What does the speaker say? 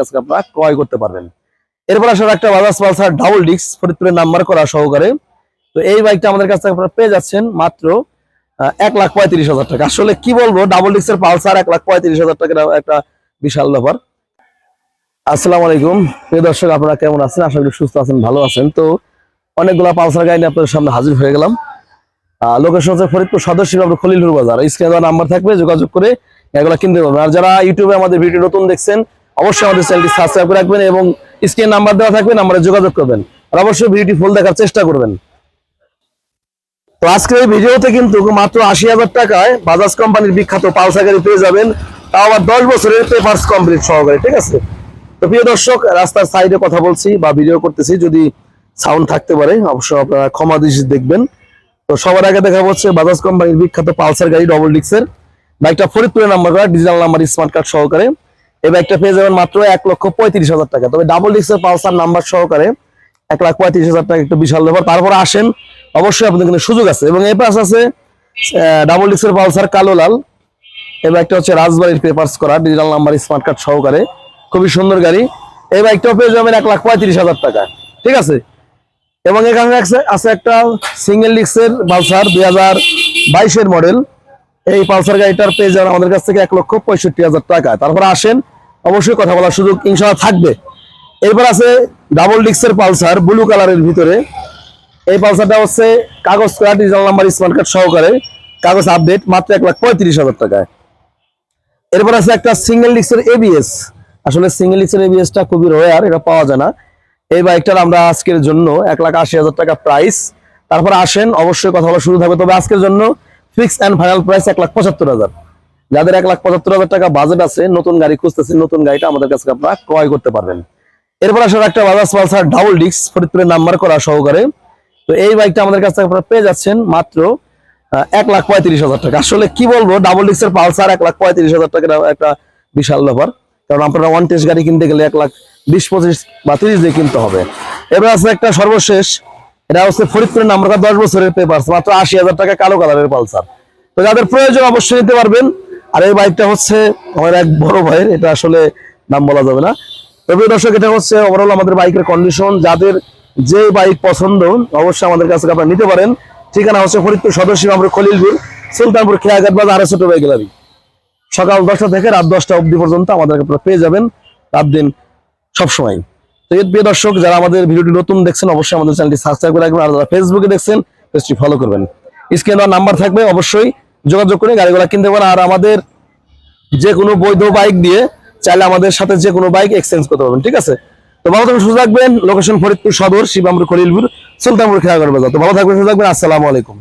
কাছে আপনারা ক্রয় করতে পারবেন। এরপর আসলে একটা বাজাজ পালসার ডাবল ডিস্ক ফরিদপুরের নাম্বার করা সহকারে। তো এই বাইকটা আমাদের কাছ থেকে আপনারা পেয়ে যাচ্ছেন মাত্র এক লাখ পঁয়ত্রিশ হাজার টাকা। আসলে কি বলব, ডাবল ডিস্কের পালসার এক লাখ পঁয়ত্রিশ হাজার টাকার একটা বিশাল ব্যাপার। আসসালামু আলাইকুম। প্রিয় দর্শক, আপনারা কেমন আছেন? আশা করি সুস্থ আছেন, ভালো আছেন। তো অনেকগুলা পালসার গাড়ি আপনাদের সামনে হাজির হয়ে গেলাম। লোকেশন হচ্ছে ফরিদপুর সদস্য বাবু খলিলুর বাজার। স্ক্রিনে দেওয়া নাম্বার থাকবে, যোগাযোগ করে এগুলো কিনতে পারবেন। আর যারা ইউটিউবে আমাদের ভিডিও নতুন দেখছেন অবশ্যই আমাদের চ্যানেলটি সাবস্ক্রাইব করে রাখবেন এবং স্ক্রিনে নাম্বার দেওয়া থাকবে নাম্বারে যোগাযোগ করবেন। আর অবশ্যই ভিডিওটি ফুল দেখার চেষ্টা করবেন। তো আজকের এই ভিডিওতে কিন্তু মাত্র আশি হাজার টাকায় বাজাজ কোম্পানির বিখ্যাত পালসার গাড়ি পেয়ে যাবেন। তাও আবার দশ বছরের পেপারস কমপ্লিট সহকারে, ঠিক আছে? তো প্রিয় দর্শক, রাস্তার সাইডে কথা বলছি বা ভিডিও করতেছি, যদি সাউন্ড থাকতে পারে, অবশ্যই আপনারা ক্ষমা দৃষ্টি দেখবেন। তো সবার আগে দেখা হচ্ছে বাজাজ কোম্পানির বিখ্যাত পালসার গাড়ি ডবল ডিক্সের বাইকটা ফরিদপুরের নাম্বার করা ডিজিটাল নাম্বার স্মার্ট কার্ড সহকারে। এই বাইকটা পেয়ে যাবেন মাত্র এক লক্ষ পঁয়ত্রিশ হাজার টাকা। তবে ডাবল ডিক্সের পালসার নাম্বার সহকারে এক লাখ পঁয়ত্রিশ হাজার টাকা একটু বিশাল ব্যাপার। তারপরে আসেন, অবশ্যই আপনাদের কিন্তু সুযোগ আছে। এবং এই পাশ আছে ডাবল ডিক্সের পালসার কালো লাল। এই বাইকটা হচ্ছে রাজবাড়ির পেপার্স করা ডিজিটাল নাম্বার স্মার্ট কার্ড সহকারে। খুবই সুন্দর গাড়ি। এই বাইকটাও পেয়ে যাবেন এক লাখ পঁয়ত্রিশ হাজার টাকা। ঠিক আছে? এবং এখানে আছে- একটা সিঙ্গেল ডিক্সের পালসার, দুই হাজার বাইশের মডেল এই পালসার গাড়িটার পেয়ে যাবেন আমাদের কাছ থেকে এক লক্ষ পঁয়ষট্টি হাজার টাকা। তারপরে আসেন অবশ্যই কথা বলার সুযোগ ইনশাল্লাহ থাকবে। এরপর আছে ডাবল ডিক্সের পালসার ব্লু কালারের ভিতরে। এই পালসারটা হচ্ছে কাগজ করা ডিজিটাল নাম্বার স্মার্ট কার্ড সহকারে। কাগজ আপডেট মাত্র এক লাখ পঁয়ত্রিশ হাজার টাকায়। এরপর আছে একটা সিঙ্গেল ডিক্সের এবিএস আসলে সিঙ্গেল ডিক্সের এবিএসটা খুবই রয়ার এটা পাওয়া যায় না। এই বাইকটার আমরা আজকের জন্য এক লাখ আশি হাজার টাকা প্রাইস তারপর আসেন, অবশ্যই কথা বলা শুরু থাকবে। তবে আজকের জন্য ফিক্স অ্যান্ড ফাইনাল প্রাইস এক লাখ পঁচাত্তর হাজার। যাদের এক লাখ পঁচাত্তর হাজার টাকা বাজেট আছে, নতুন গাড়ি খুঁজতেছেন, নতুন গাড়িটা আমাদের কাছে আপনারা ক্রয় করতে পারবেন। এরপর আসলে একটা বাজাজ পালসার ডাবল ডিস্ক, ফরিদপুরের নাম্বার করা সহকারে। তো এই বাইকটা আমাদের কাছ আপনারা পেয়ে যাচ্ছেন মাত্র এক লাখ পঁয়ত্রিশ হাজার টাকা। আসলে কি বলব, ডাবল ডিক্সের পালসার এক লাখ পঁয়ত্রিশ হাজার টাকা একটা বিশাল ব্যাপার। কারণ আপনারা ওয়ান টেস্ট গাড়ি কিনতে গেলে এক লাখ বিশ, পঁচিশ বা তিরিশ দিয়ে কিনতে হবে। এবার আছে একটা সর্বশেষ, এটা হচ্ছে ফরিদপুরের নাম্বার, দশ বছরের পেপার মাত্র আশি হাজার টাকা কালো কালারের পালসার। তো যাদের প্রয়োজন অবশ্যই নিতে পারবেন। আর এই বাইকটা হচ্ছে আমার এক বড় ভাইয়ের, এটা আসলে নাম বলা যাবে না। তবে দর্শক, এটা হচ্ছে ওভারঅল আমাদের বাইকের কন্ডিশন যাদের যে বাইক পছন্দ, অবশ্যই আমাদের কাছে আপনারা নিতে পারেন। ঠিকানা হচ্ছে ফরিদপুর সদস্য আমরা খলিলপুর, সুলতানপুর খেয়াঘাট বাজার আড়াইশো টোবাই গ্যালারি। সকাল দশটা থেকে রাত দশটা অবধি পর্যন্ত আমাদের আপনারা পেয়ে যাবেন রাত দিন সবসময়। তো এর প্রিয় দর্শক, যারা আমাদের ভিডিওটি নতুন দেখছেন, অবশ্যই আমাদের চ্যানেলটি সাবস্ক্রাইব করে রাখবেন। আর যারা ফেসবুকে দেখছেন, পেজটি ফলো করবেন। স্ক্রিনে নাম্বার থাকবে, অবশ্যই যোগাযোগ করে গাড়িগুলো কিনতে পারেন। আর আমাদের যে কোনো বৈধ বাইক দিয়ে চাইলে আমাদের সাথে যে কোনো বাইক এক্সচেঞ্জ করতে পারবেন, ঠিক আছে? তো ভালো থাকবেন, সুস্থ থাকবেন। লোকেশন ফরিদপুর সদর শিবামপুর খলিলপুর সুলতানপুর খেয়াঘর বাজার। তো ভালো থাকবেন, সুস্থ থাকবেন। আসসালামু আলাইকুম।